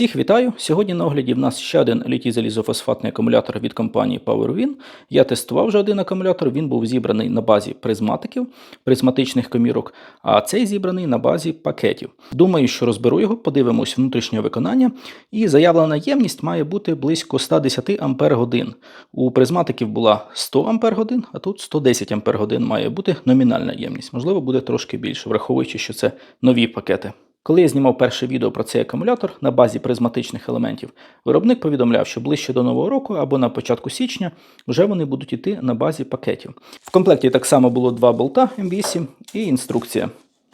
Всіх вітаю! Сьогодні на огляді в нас ще один літій залізофосфатний акумулятор від компанії PowerWin. Я тестував вже один акумулятор, він був зібраний на базі призматиків, призматичних комірок, а цей зібраний на базі пакетів. Думаю, що розберу його, подивимось внутрішнє виконання, і заявлена ємність має бути близько 110 Ампер годин. У призматиків була 100 Ампер годин, а тут 110 Ампер годин має бути номінальна ємність. Можливо, буде трошки більше, враховуючи, що це нові пакети. Коли я знімав перше відео про цей акумулятор на базі призматичних елементів, виробник повідомляв, що ближче до нового року або на початку січня вже вони будуть йти на базі пакетів. В комплекті так само було два болта М8 і інструкція.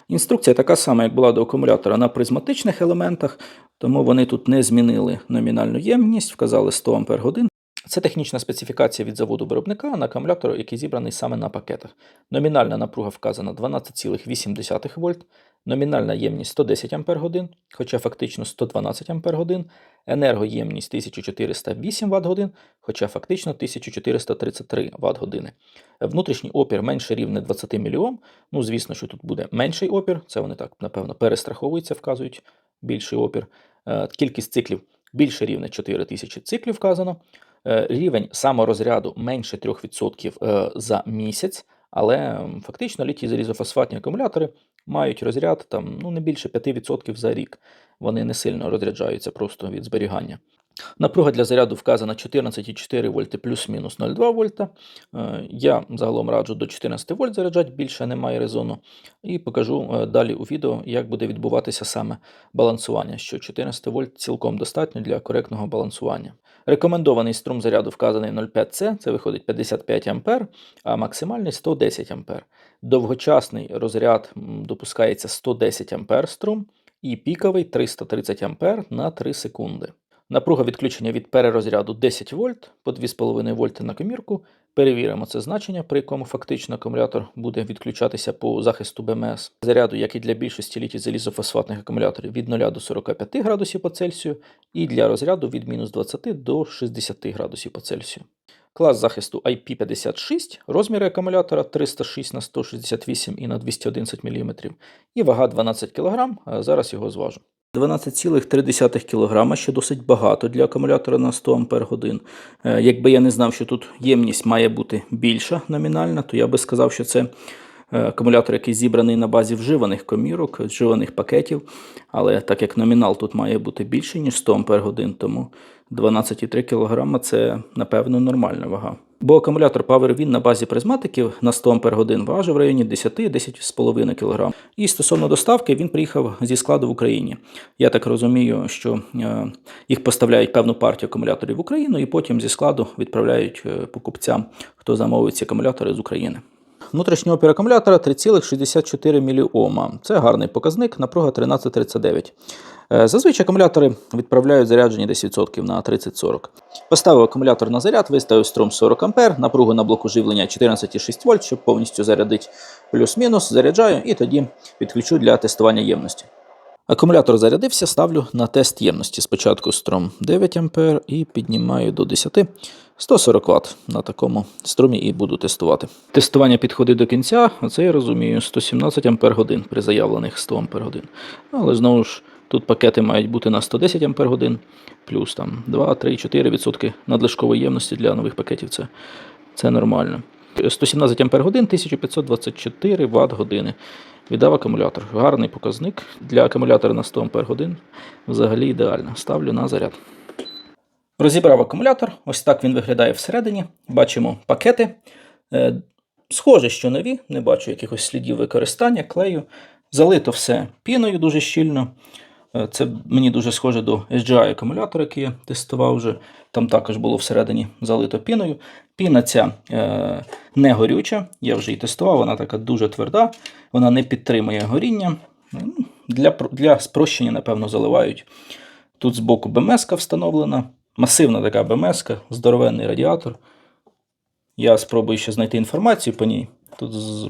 Інструкція така сама, як була до акумулятора на призматичних елементах, тому вони тут не змінили номінальну ємність, вказали 100 Ампер годин. Це технічна специфікація від заводу виробника на акумулятор, який зібраний саме на пакетах. Номінальна напруга вказана 12,8 вольт, номінальна ємність 110 Ампер годин, хоча фактично 112 Ампер годин, енергоємність 1408 Вт хоча фактично 1433 Вт. Внутрішній опір менше рівне 20 мільйом. Ну, звісно, що тут буде менший опір, це вони так, напевно, перестраховуються, вказують більший опір. Е, Кількість циклів більше рівне 4000 циклів вказано. Е, Рівень саморозряду менше 3% е, за місяць, але фактично літій залізофосфатні акумулятори мають розряд там, ну, не більше 5% за рік. Вони не сильно розряджаються просто від зберігання. Напруга для заряду вказана 14,4 вольти плюс-мінус 0,2 вольта. Е, Я загалом раджу до 14 вольт заряджати, більше немає резону. І покажу далі у відео, як буде відбуватися саме балансування, що 14 вольт цілком достатньо для коректного балансування. Рекомендований струм заряду вказаний 0,5C, це виходить 55 А, а максимальний 110 А. Довгочасний розряд допускається 110 А струм і піковий 330 А на 3 секунди. Напруга відключення від перерозряду 10 вольт по 2,5 вольти на комірку. Перевіримо це значення, при якому фактично акумулятор буде відключатися по захисту БМС. Заряду, як і для більшості літій залізофосфатних акумуляторів, від 0 до 45 градусів по Цельсію, і для розряду від мінус 20 до 60 градусів по Цельсію. Клас захисту IP56, розміри акумулятора 306 на 168 і на 211 мм, і вага 12 кг, зараз його зважу. 12,3 кг, що досить багато для акумулятора на 100 А. Е, Якби я не знав, що тут ємність має бути більша номінальна, то я би сказав, що це акумулятор, який зібраний на базі вживаних комірок, вживаних пакетів. Але так як номінал тут має бути більший, ніж 100 Ампер годин, тому 12,3 кг це, напевно, нормальна вага. Бо акумулятор PowerWin на базі призматиків на 100 Ампер годин важив в районі 10-10,5 кг. І стосовно доставки, він приїхав зі складу в Україні. Я так розумію, що е, їх поставляють певну партію акумуляторів в Україну і потім зі складу відправляють е, покупцям, хто замовить ці акумулятори з України. Внутрішній опіракумулятора 3,64 мОм. Це гарний показник, напруга 1339. Е, Зазвичай акумулятори відправляють десь відсотків на 30-40. Поставив акумулятор на заряд, виставив струм 40 А, напругу на блоку живлення 14,6 вольт, щоб повністю зарядити плюс-мінус, заряджаю і тоді підключу для тестування ємності. Акумулятор зарядився, ставлю на тест ємності. Спочатку струм 9 А і піднімаю до 10 140 Вт. На такому струмі і буду тестувати. Тестування підходить до кінця, а це я розумію 117 Ампер годин при заявлених 100 Ампер. Але знову ж тут пакети мають бути на 110 Ампер годин, плюс там 2, 3, 4 відсотки надлишкової ємності для нових пакетів. Це, це нормально. 117 Ампер годин, 1524 Вт години. Віддав акумулятор. Гарний показник для акумулятора на 100 Ампер годин. Взагалі ідеально. Ставлю на заряд. Розібрав акумулятор. Ось так він виглядає всередині. Бачимо пакети. Е, Схоже, що нові, не бачу якихось слідів використання, клею. Залито все піною дуже щільно. Е, Це мені дуже схоже до SGI акумулятора, який я тестував вже. Там також було всередині залито піною. Піна ця е, не горюча, я вже її тестував, вона така дуже тверда, вона не підтримує горіння. Для, для спрощення, напевно, заливають. Тут збоку БМС встановлена, масивна така БМС, здоровенний радіатор. Я спробую ще знайти інформацію по ній. Тут з-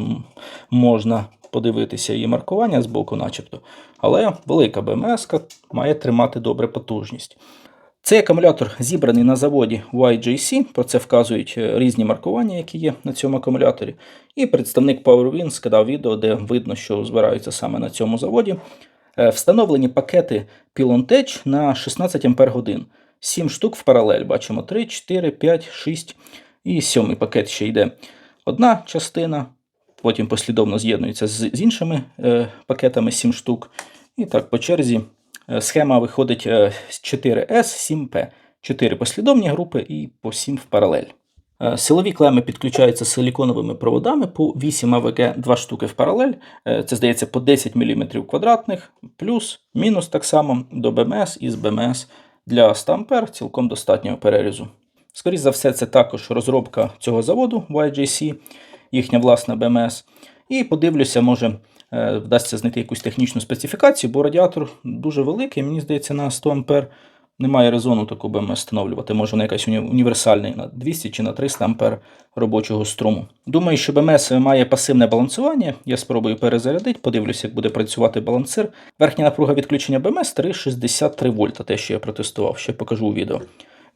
можна подивитися її маркування з боку, начебто. Але велика БМС має тримати добре потужність. Цей акумулятор зібраний на заводі YJC, про це вказують е, різні маркування, які є на цьому акумуляторі. І представник PowerWin скидав відео, де видно, що збираються саме на цьому заводі. Е, Встановлені пакети Pilontech на 16 Ампер годин. 7 штук в паралель. Бачимо 3, 4, 5, 6 і сьомий пакет ще йде. Одна частина, потім послідовно з'єднується з, іншими е, пакетами 7 штук. І так по черзі е, схема виходить е, з 4S, 7P. 4 послідовні групи і по 7 в паралель. Силові клеми підключаються силіконовими проводами по 8 АВГ 2 штуки в паралель. Це здається по 10 мм квадратних, плюс, мінус так само до БМС і з БМС для 100 А цілком достатнього перерізу. Скоріше за все, це також розробка цього заводу YJC, їхня власна БМС. І подивлюся, може е, вдасться знайти якусь технічну специфікацію, бо радіатор дуже великий, мені здається, на 100 А. Немає резону таку БМС встановлювати. Може вона якась універсальна на 200 чи на 300 ампер робочого струму. Думаю, що БМС має пасивне балансування. Я спробую перезарядити, подивлюся, як буде працювати балансир. Верхня напруга відключення БМС 3,63 вольта, те, що я протестував, ще покажу у відео.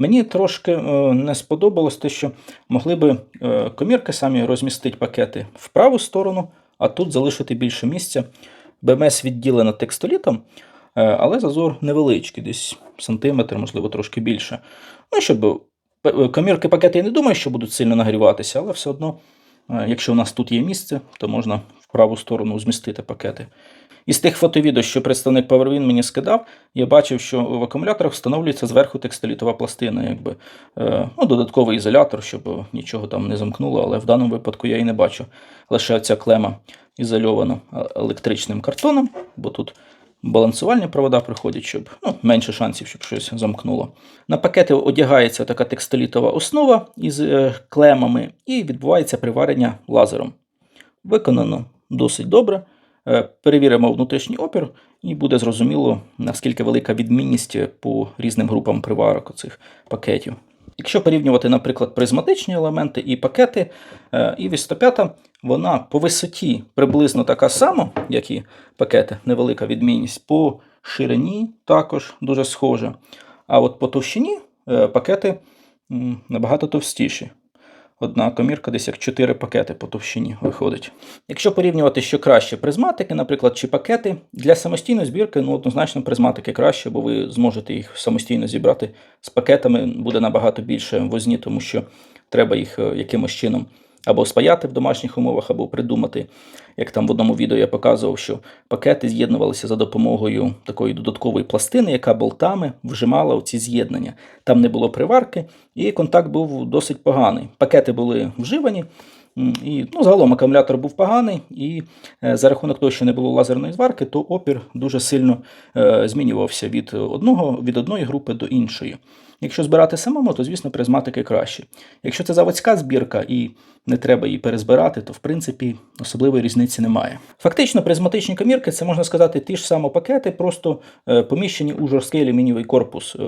Мені трошки е, не сподобалось те, що могли би е, комірки самі розмістити пакети в праву сторону, а тут залишити більше місця. БМС відділена текстолітом, е, але зазор невеличкий, десь сантиметр, можливо, трошки більше. Ну, щоб комірки пакети я не думаю, що будуть сильно нагріватися, але все одно, якщо у нас тут є місце, то можна праву сторону змістити пакети. Із тих фотовідео, що представник PowerWin мені скидав, я бачив, що в акумуляторах встановлюється зверху текстолітова пластина, якби е, ну, додатковий ізолятор, щоб нічого там не замкнуло, але в даному випадку я і не бачу. Лише ця клема ізольована е, електричним картоном, бо тут балансувальні провода приходять, щоб ну, менше шансів, щоб щось замкнуло. На пакети одягається така текстолітова основа із е, клемами і відбувається приварення лазером. Виконано досить добре. Е, Перевіримо внутрішній опір, і буде зрозуміло, наскільки велика відмінність по різним групам приварок цих пакетів. Якщо порівнювати, наприклад, призматичні елементи і пакети, е, і 105 вона по висоті приблизно така сама, як і пакети, невелика відмінність. По ширині також дуже схожа. А от по товщині е, пакети набагато товстіші. Одна комірка десь як 4 пакети по товщині виходить. Якщо порівнювати, що краще призматики, наприклад, чи пакети, для самостійної збірки ну, однозначно призматики краще, бо ви зможете їх самостійно зібрати з пакетами, буде набагато більше возні, тому що треба їх е, якимось чином або спаяти в домашніх умовах, або придумати. Як там в одному відео я показував, що пакети з'єднувалися за допомогою такої додаткової пластини, яка болтами вжимала ці з'єднання. Там не було приварки, і контакт був досить поганий. Пакети були вживані. І ну, загалом акумулятор був поганий, і е, за рахунок того, що не було лазерної зварки, то опір дуже сильно е, змінювався від одного від одної групи до іншої. Якщо збирати самому, то звісно призматики краще. Якщо це заводська збірка і не треба її перезбирати, то в принципі особливої різниці немає. Фактично, призматичні комірки це можна сказати ті ж самі пакети, просто е, поміщені у жорсткий алюмінієвий корпус. Е,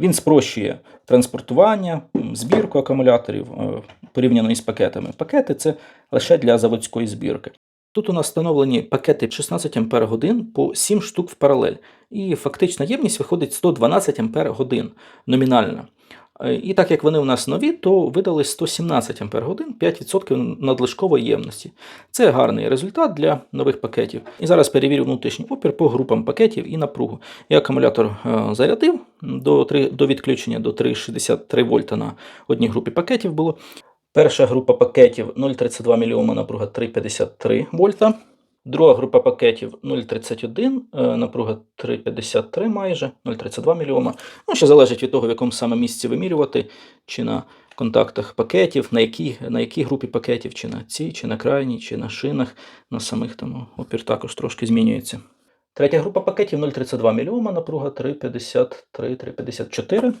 він спрощує транспортування, збірку акумуляторів е, порівняно із пакетами. Пакети це лише для заводської збірки. Тут у нас встановлені пакети 16 Ампер годин по 7 штук в паралель. І фактична ємність виходить 112 Ампер годин номінальна. Е, І так як вони у нас нові, то видали 117 Ампер годин, 5% надлишкової ємності. Це гарний результат для нових пакетів. І зараз перевірю внутрішній опір по групам пакетів і напругу. Я акумулятор е, зарядив до, 3, до відключення до 3,63 вольта на одній групі пакетів було. Перша група пакетів 0,32 мОм, напруга 3,53 вольта. Друга група пакетів 0,31, е, напруга 3,53 майже, 0,32 мОм. Ну, ще залежить від того, в якому саме місці вимірювати, чи на контактах пакетів, на якій, на якій групі пакетів, чи на цій, чи на крайній, чи на шинах, на самих там опір також трошки змінюється. Третя група пакетів 0,32 мОм, напруга 3,53-3,54.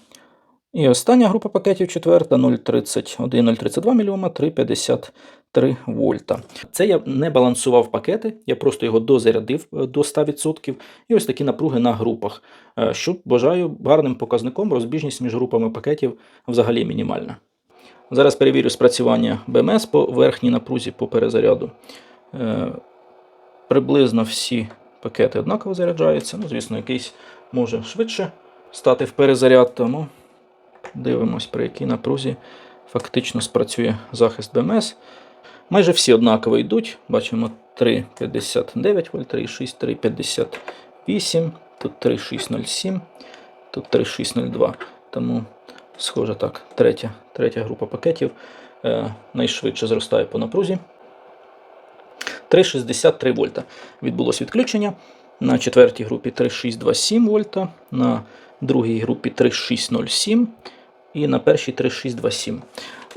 І остання група пакетів четверта 0,31-0,32 мОм, 3,53 вольта. Це я не балансував пакети, я просто його дозарядив е, до 100%. І ось такі напруги на групах. Е, Що бажаю гарним показником, розбіжність між групами пакетів взагалі мінімальна. Зараз перевірю спрацювання БМС по верхній напрузі по перезаряду. Е, Приблизно всі пакети однаково заряджаються. Ну, звісно, якийсь може швидше стати в перезаряд, тому дивимось, при якій напрузі фактично спрацює захист БМС. Майже всі однаково йдуть. Бачимо 3,59 вольт, 3,6, 3608, тут 3607, тут 3602. Тому, схоже так, третя, третя група пакетів е, найшвидше зростає по напрузі. 3,63 вольта. Відбулось відключення. На четвертій групі 3,627 вольта, на другій групі 3,607 і на першій 3,627.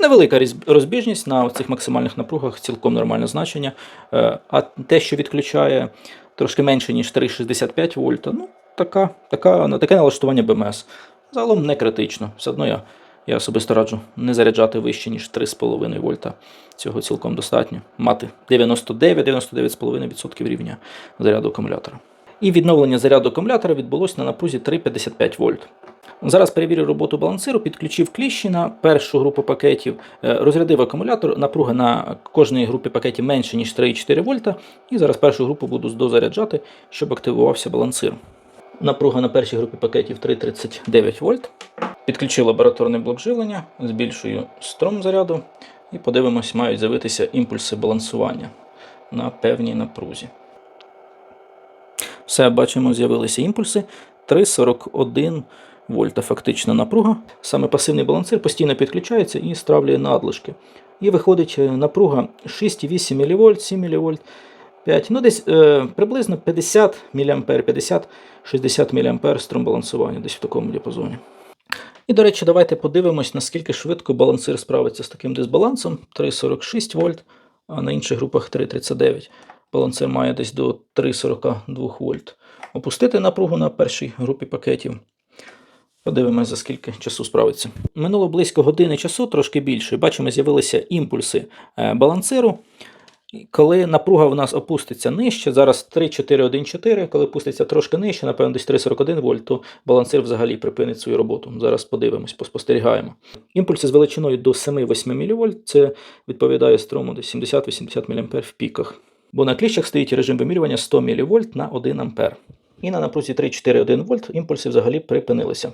Невелика розбіжність на цих максимальних напругах, цілком нормальне значення. Е, А те, що відключає трошки менше, ніж 3,65 вольта, ну, така, така, таке налаштування БМС. Загалом не критично. Все одно я, я особисто раджу не заряджати вище, ніж 3,5 вольта. Цього цілком достатньо. Мати 99-99,5% рівня заряду акумулятора. І відновлення заряду акумулятора відбулося на напрузі 3,55 вольт. Зараз перевірю роботу балансиру, підключив кліщі на першу групу пакетів, е, розрядив акумулятор, напруга на кожній групі пакетів менше, ніж 3,4 вольта. І зараз першу групу буду дозаряджати, щоб активувався балансир. Напруга на першій групі пакетів 3,39 вольт. Підключив лабораторний блок живлення, збільшую струм заряду і подивимось, мають з'явитися імпульси балансування на певній напрузі. Все, бачимо, з'явилися імпульси. 3,41 вольта фактична напруга. Саме пасивний балансир постійно підключається і стравлює надлишки. І виходить е, напруга 6,8 мВ, 7 мВ, 5, ну десь е, приблизно 50 мА, 50-60 мА струм балансування, десь в такому діапазоні. І, до речі, давайте подивимось, наскільки швидко балансир справиться з таким дисбалансом 3,46 вольт, а на інших групах 3,39. Балансир має десь до 3,42 вольт. Опустити напругу на першій групі пакетів. Подивимось, за скільки часу справиться. Минуло близько години часу, трошки більше. Бачимо, з'явилися імпульси е, балансиру. Коли напруга в нас опуститься нижче, зараз 3,414, коли опуститься трошки нижче, напевно, десь 3,41 вольт, то балансир взагалі припинить свою роботу. Зараз подивимось, поспостерігаємо. Імпульси з величиною до 7-8 мВ, це відповідає струму десь 70-80 мА в піках. Бо на кліщах стоїть режим вимірювання 100 мВ на 1 А. І на напрузі 3,4,1 вольт імпульси взагалі припинилися.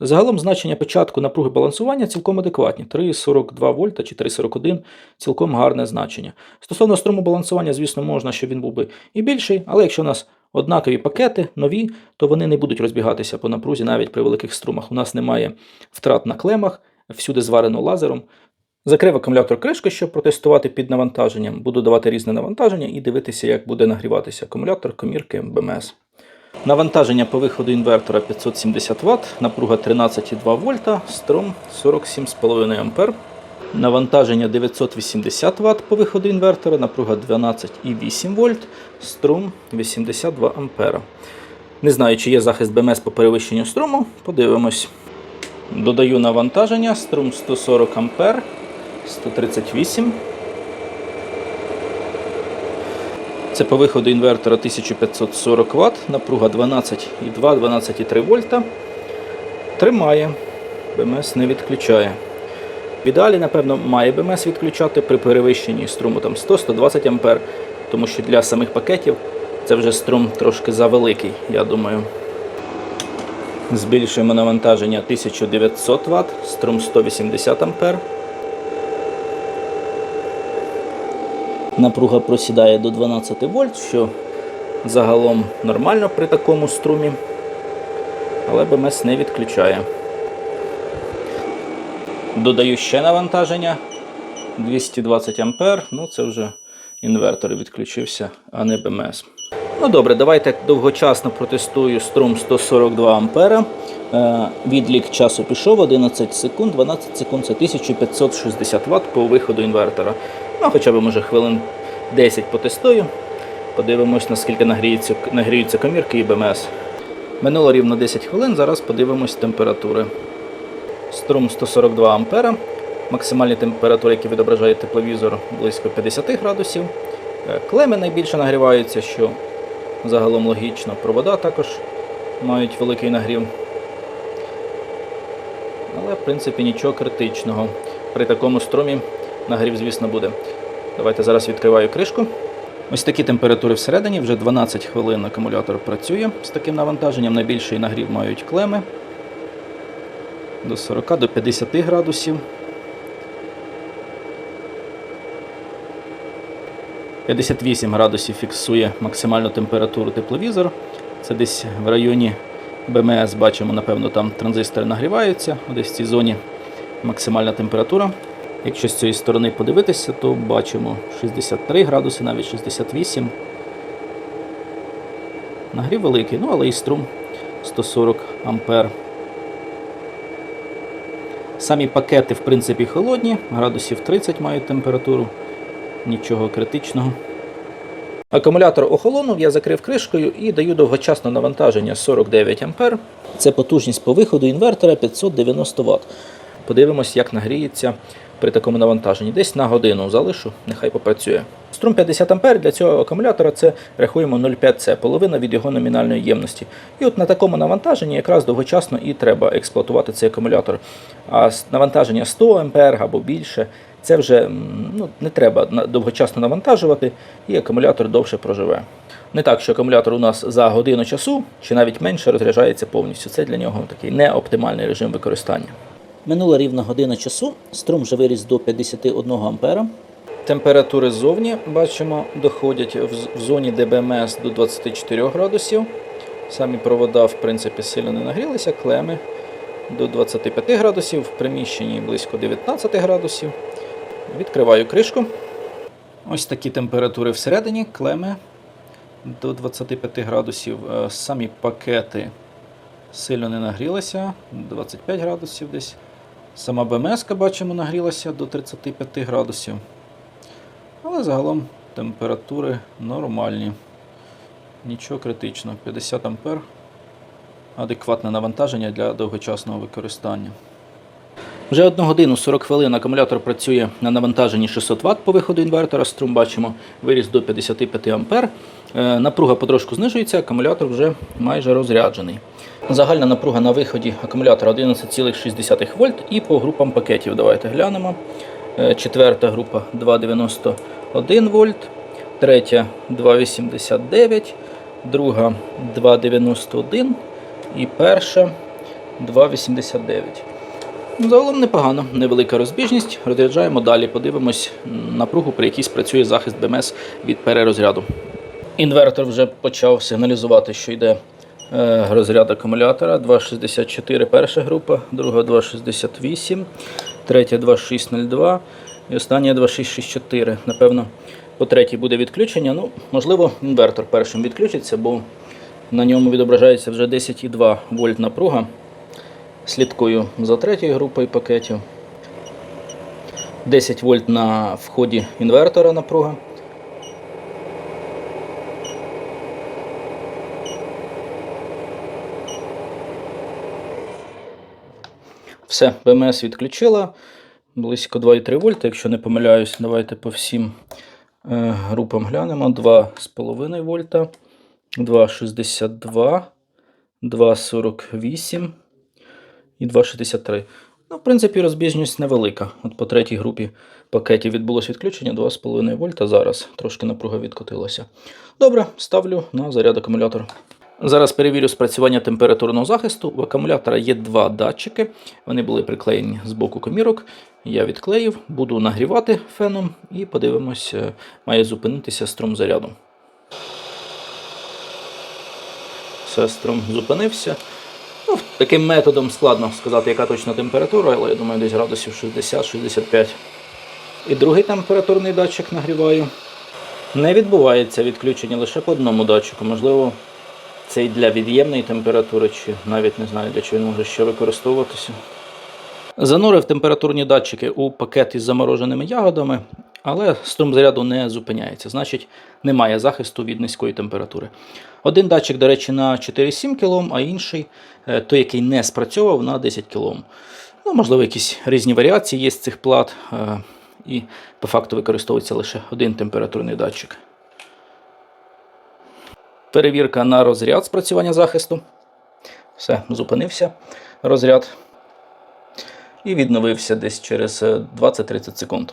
Загалом значення початку напруги балансування цілком адекватні. 3,42 вольта чи 3,41 цілком гарне значення. Стосовно струму балансування, звісно, можна, щоб він був би і більший, але якщо у нас однакові пакети, нові, то вони не будуть розбігатися по напрузі навіть при великих струмах. У нас немає втрат на клемах, всюди зварено лазером. Закрив акумулятор кришкою, щоб протестувати під навантаженням. Буду давати різне навантаження і дивитися, як буде нагріватися акумулятор комірки БМС. Навантаження по виходу інвертора 570 Вт, напруга 13,2 вольта, струм 47,5 А. Навантаження 980 Вт по виходу інвертора, напруга 12,8 вольт, струм 82 А. Не знаю, чи є захист БМС по перевищенню струму. Подивимось. Додаю навантаження, струм 140 А, 138 Це по виходу інвертора 1540 Вт, напруга 12,2-12,3 вольта. Тримає, БМС не відключає. В ідеалі, напевно, має БМС відключати при перевищенні струму там 100-120 А, тому що для самих пакетів це вже струм трошки завеликий, я думаю. Збільшуємо навантаження 1900 Вт, струм 180 А. Напруга просідає до 12 вольт, що загалом нормально при такому струмі, але БМС не відключає. Додаю ще навантаження 220 А, ну це вже інвертор відключився, а не БМС. Ну добре, давайте довгочасно протестую струм 142 А. Е, Відлік часу пішов 11 секунд, 12 секунд це 1560 Вт по виходу інвертора. Ну, хоча б може хвилин 10 потестую. Подивимось, наскільки нагріються, нагріються комірки і БМС. Минуло рівно 10 хвилин, зараз подивимось температури. Струм 142 А. Максимальні температури, які відображає тепловізор, близько 50 градусів. Е, Клеми найбільше нагріваються, що загалом логічно. Провода також мають великий нагрів. Але, в принципі, нічого критичного. При такому струмі нагрів, звісно, буде. Давайте зараз відкриваю кришку. Ось такі температури всередині, вже 12 хвилин акумулятор працює з таким навантаженням. Найбільший нагрів мають клеми до 40 до 50 градусів. 58 градусів фіксує максимальну температуру тепловізор. Це десь в районі БМС бачимо, напевно, там транзистори нагріваються. Десь в цій зоні максимальна температура. Якщо з цієї сторони подивитися, то бачимо 63 градуси, навіть 68. Нагрів великий, ну але і струм 140 ампер. Самі пакети, в принципі, холодні, градусів 30 мають температуру, нічого критичного. Акумулятор охолонув, я закрив кришкою і даю довгочасне навантаження 49 А. Це потужність по виходу інвертора 590 Вт. Подивимось, як нагріється при такому навантаженні. Десь на годину залишу, нехай попрацює. Струм 50 А для цього акумулятора це рахуємо 0,5 С, половина від його номінальної ємності. І от на такому навантаженні якраз довгочасно і треба експлуатувати цей акумулятор. А навантаження 100 А або більше це вже ну, не треба довгочасно навантажувати, і акумулятор довше проживе. Не так, що акумулятор у нас за годину часу чи навіть менше розряджається повністю. Це для нього такий неоптимальний режим використання. Минула рівна година часу, струм вже виріс до 51 ампера. Температури ззовні бачимо доходять в зоні ДБМС до 24 градусів. Самі провода, в принципі, сильно не нагрілися, клеми до 25 градусів, в приміщенні близько 19 градусів. Відкриваю кришку. Ось такі температури всередині, клеми до 25 градусів. Е, Самі пакети сильно не нагрілися, 25 градусів десь. Сама БМС, бачимо, нагрілася до 35 градусів. Але загалом температури нормальні. Нічого критичного. 50 ампер. Адекватне навантаження для довгочасного використання. Вже 1 годину 40 хвилин акумулятор працює на навантаженні 600 Вт по виходу інвертора. Струм бачимо виріс до 55 ампер. Е, Напруга потрошку знижується, акумулятор вже майже розряджений. Загальна напруга на виході акумулятора 11,6 вольт і по групам пакетів. Давайте глянемо. Е, Четверта група 2,91 вольт, третя 2,89, друга 2,91 і перша 2,89. Ну, Загалом непогано, невелика розбіжність. Розряджаємо далі, подивимось напругу, при якій спрацює захист БМС від перерозряду. Інвертор вже почав сигналізувати, що йде е, розряд акумулятора. 2,64 перша група, друга 2,68, третя 2,602 і остання 2,664. Напевно, по третій буде відключення. Ну, можливо, інвертор першим відключиться, бо на ньому відображається вже 10,2 вольт напруга. Слідкую за третьою групою пакетів. 10 вольт на вході інвертора напруга. Все, БМС відключила. Близько 2,3 вольта, якщо не помиляюсь, давайте по всім е, групам глянемо. 2,5 вольта, 2,62, 2,48 і 2,63. Ну, в принципі, розбіжність невелика. От по третій групі пакетів відбулося відключення 2,5 вольта. Зараз трошки напруга відкотилася. Добре, ставлю на заряд акумулятора. Зараз перевірю спрацювання температурного захисту. У акумулятора є два датчики. Вони були приклеєні з боку комірок. Я відклеїв, буду нагрівати феном і подивимось, е, має зупинитися струм заряду. Все, струм зупинився. Ну, таким методом складно сказати, яка точна температура, але я думаю, десь градусів 60-65. І другий температурний датчик нагріваю. Не відбувається відключення лише по одному датчику. Можливо, це і для від'ємної температури, чи навіть не знаю, для чого він може ще використовуватися. Занурив температурні датчики у пакет із замороженими ягодами, але струм заряду не зупиняється, значить немає захисту від низької температури. Один датчик, до речі, на 4,7 кОм, а інший, е, той, який не спрацьовував, на 10 кОм. Ну, можливо, якісь різні варіації є з цих плат, е, і по факту використовується лише один температурний датчик. Перевірка на розряд спрацювання захисту. Все, зупинився розряд. І відновився десь через е, 20-30 секунд.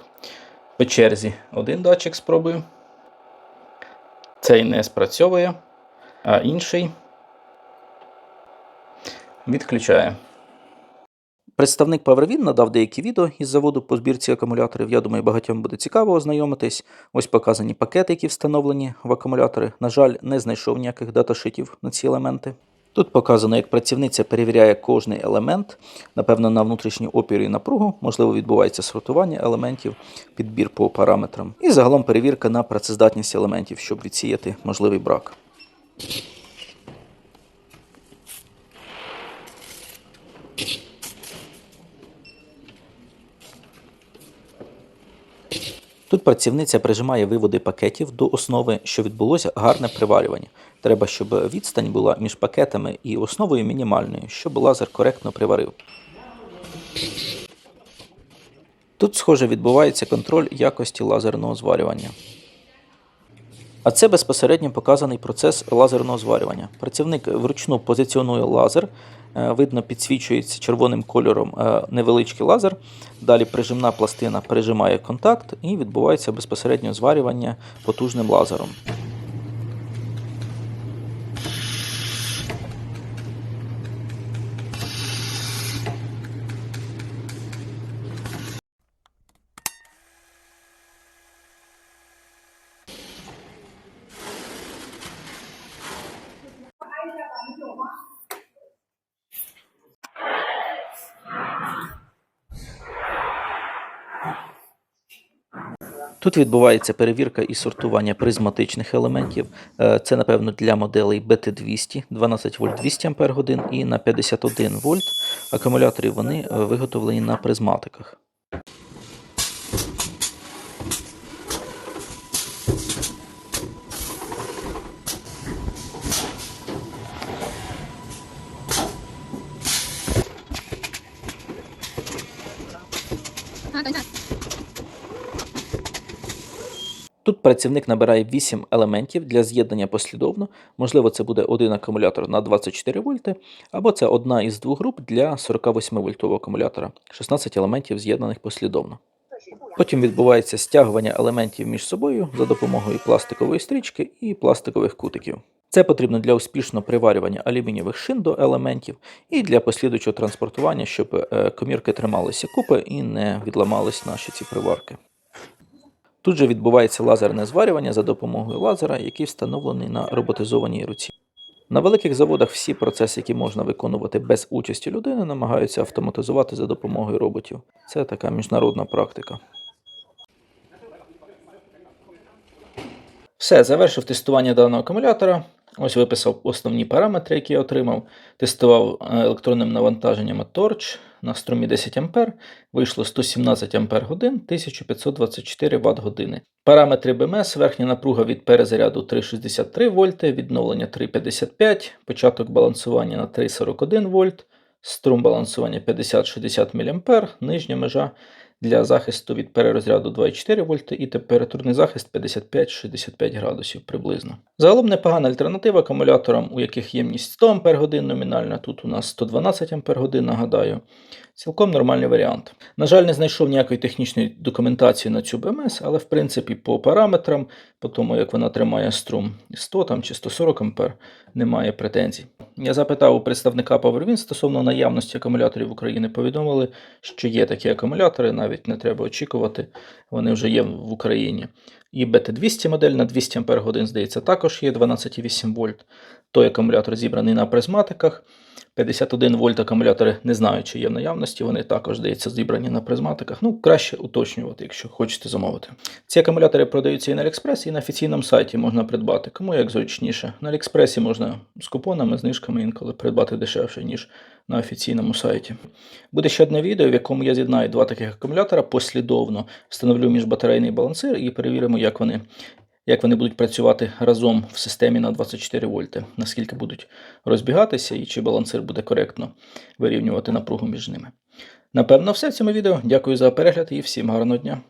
По черзі один датчик спробую. Цей не спрацьовує, а інший відключає. Представник PowerWin надав деякі відео із заводу по збірці акумуляторів. Я думаю, багатьом буде цікаво ознайомитись. Ось показані пакети, які встановлені в акумулятори. На жаль, не знайшов ніяких даташитів на ці елементи. Тут показано, як працівниця перевіряє кожний елемент, напевно, на внутрішній опір і напругу, можливо, відбувається сортування елементів, підбір по параметрам. І загалом перевірка на працездатність елементів, щоб відсіяти можливий брак. Тут працівниця прижимає виводи пакетів до основи, що відбулося гарне приварювання. Треба, щоб відстань була між пакетами і основою мінімальною, щоб лазер коректно приварив. Тут, схоже, відбувається контроль якості лазерного зварювання. А це безпосередньо показаний процес лазерного зварювання. Працівник вручну позиціонує лазер, е, видно, підсвічується червоним кольором е, невеличкий лазер. Далі прижимна пластина прижимає контакт і відбувається безпосередньо зварювання потужним лазером. Тут відбувається перевірка і сортування призматичних елементів. Е, Це, напевно, для моделей BT200, 12 вольт 200 Ах і на 51 вольт акумулятори вони е, виготовлені на призматиках. Працівник набирає 8 елементів для з'єднання послідовно. Можливо, це буде один акумулятор на 24 вольти, або це одна із двох груп для 48 вольтового акумулятора, 16 елементів з'єднаних послідовно. Потім відбувається стягування елементів між собою за допомогою пластикової стрічки і пластикових кутиків. Це потрібно для успішного приварювання алюмінієвих шин до елементів і для послідуючого транспортування, щоб е, комірки трималися купи і не відламались наші ці приварки. Тут же відбувається лазерне зварювання за допомогою лазера, який встановлений на роботизованій руці. На великих заводах всі процеси, які можна виконувати без участі людини, намагаються автоматизувати за допомогою роботів. Це така міжнародна практика. Все, завершив тестування даного акумулятора. Ось виписав основні параметри, які я отримав. Тестував е, електронним навантаженням Torch на струмі 10 А. Вийшло 117 Ах 1524 Вт години. Параметри БМС, верхня напруга від перезаряду 3,63 В, відновлення 3,55, початок балансування на 3,41 вольт, струм балансування 50-60 мА, нижня межа для захисту від перерозряду 2,4 вольти і температурний захист 55-65 градусів приблизно. Загалом непогана альтернатива акумуляторам, у яких ємність 100 Ах номінальна, тут у нас 112 Ах, нагадаю. Цілком нормальний варіант. На жаль, не знайшов ніякої технічної документації на цю БМС, але в принципі по параметрам, по тому як вона тримає струм 100 там, чи 140 А, немає претензій. Я запитав у представника PowerWin стосовно наявності акумуляторів України. Повідомили, що є такі акумулятори, навіть не треба очікувати, вони вже є в Україні. І BT200 модель на 200 Ах, здається, також є 12,8 вольт. Той акумулятор зібраний на призматиках. 51 вольт акумулятори не знаю, чи є в наявності. Вони також, здається, зібрані на призматиках. Ну, краще уточнювати, якщо хочете замовити. Ці акумулятори продаються і на Аліекспресі, і на офіційному сайті можна придбати. Кому як зручніше. На Аліекспресі можна з купонами, знижками інколи придбати дешевше, ніж на офіційному сайті. Буде ще одне відео, в якому я з'єднаю два таких акумулятора послідовно, встановлю міжбатарейний балансир і перевіримо, як вони як вони будуть працювати разом в системі на 24 вольти, наскільки будуть розбігатися і чи балансир буде коректно вирівнювати напругу між ними. Напевно, все в цьому відео. Дякую за перегляд і всім гарного дня.